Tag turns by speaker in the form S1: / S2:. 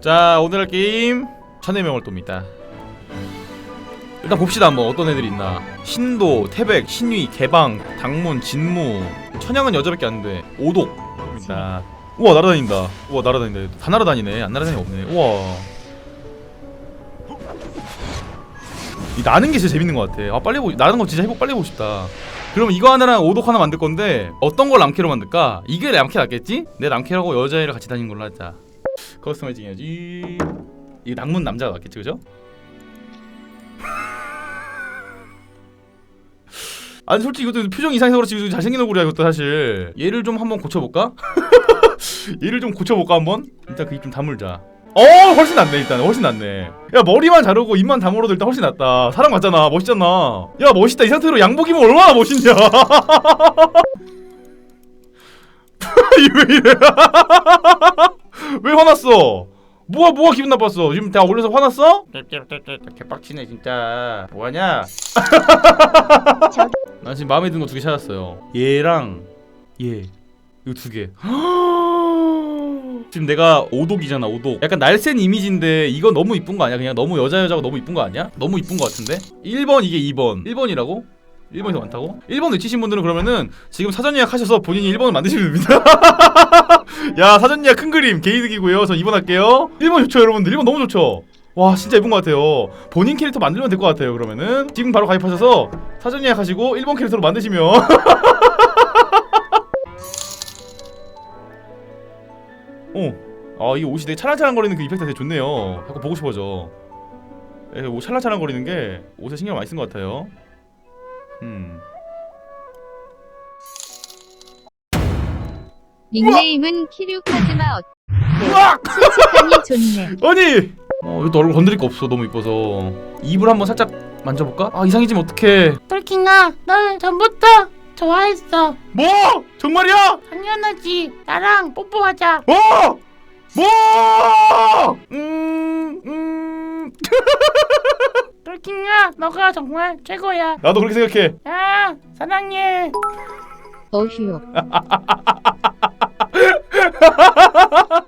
S1: 자 오늘 할 게임 천의 명월도입니다. 일단 봅시다 한번 어떤 애들이 있나. 신도, 태백, 신위, 개방, 당문, 진무. 천양은 여자밖에 안돼. 오독입니다. 우와 날아다닌다. 우와 날아다닌다. 다 날아다니네. 안 날아다니는 게 없네. 우와. 이 나는 게 진짜 재밌는 것 같아. 아 빨리 보 나는 거 진짜 해보고 빨리 보고 싶다. 그럼 이거 하나랑 오독 하나 만들 건데 어떤 걸 람캐로 만들까? 이게 람캐 낫겠지? 내 람캐라고 여자애를 같이 다니는 걸로 하자 커스터마이징 해야지 이 낭문 남자가 낫겠지 그죠? 아니 솔직히 이것도 표정 이상해서 그렇지. 잘생긴 얼굴이야 이것도 사실. 얘를 좀 한번 고쳐볼까? 얘를 좀 고쳐볼까 한번? 일단 그 입 좀 다물자. 어 훨씬 낫네 일단 훨씬 낫네. 야 머리만 자르고 입만 다물어도 일단 훨씬 낫다. 사람 같잖아. 멋있잖아. 야 멋있다. 이 상태로 양복 입으면 얼마나 멋있냐. 이왜 이래 왜 화났어? 뭐가 뭐가 기분 나빴어? 지금 다 올려서 화났어? 개빡치네 진짜. 뭐하냐? 나 지금 마음에 드는 거 두 개 찾았어요. 얘랑 얘 이거 두 개. 지금 내가 오독이잖아 오독. 약간 날쌘 이미지인데 이건 너무 이쁜 거 아니야? 그냥 너무 여자 여자고 너무 이쁜 거 아니야? 너무 이쁜 거 같은데? 1번 이게 2번. 1번이라고? 1번이 더 많다고? 1번 외치신 분들은 그러면은 지금 사전 예약하셔서 본인이 1번을 만드시면 됩니다 야 사전 예약 큰 그림 게이득이고요 저 2번 할게요 1번 좋죠 여러분들 1번 너무 좋죠 와 진짜 예쁜 것 같아요 본인 캐릭터 만들면 될 것 같아요 그러면은 지금 바로 가입하셔서 사전 예약하시고 1번 캐릭터로 만드시면 어. 아, 이 옷이 되게 찰랑찰랑거리는 그 이펙트 되게 좋네요. 자꾸 보고 싶어져. 예, 옷 찰랑찰랑거리는 게 옷에 신경 많이 쓴 것 같아요. 음.
S2: 닉네임은 키류카즈마
S1: 으악!
S2: 어떡하니 좋네.
S1: 아니! 어, 이것도 얼굴 건드릴 거 없어. 너무 이뻐서. 입을 한번 살짝 만져볼까? 아, 이상해지면 어떡해.
S3: 똘킹아, 널 전부터 좋아했어.
S1: 뭐? 정말이야?
S3: 당연하지. 나랑 뽀뽀하자.
S1: 뭐? 뭐? 음, 음.
S3: 너가 정말 최고야.
S1: 나도 그렇게 생각해.
S3: 야, 사랑해.
S2: 어휴.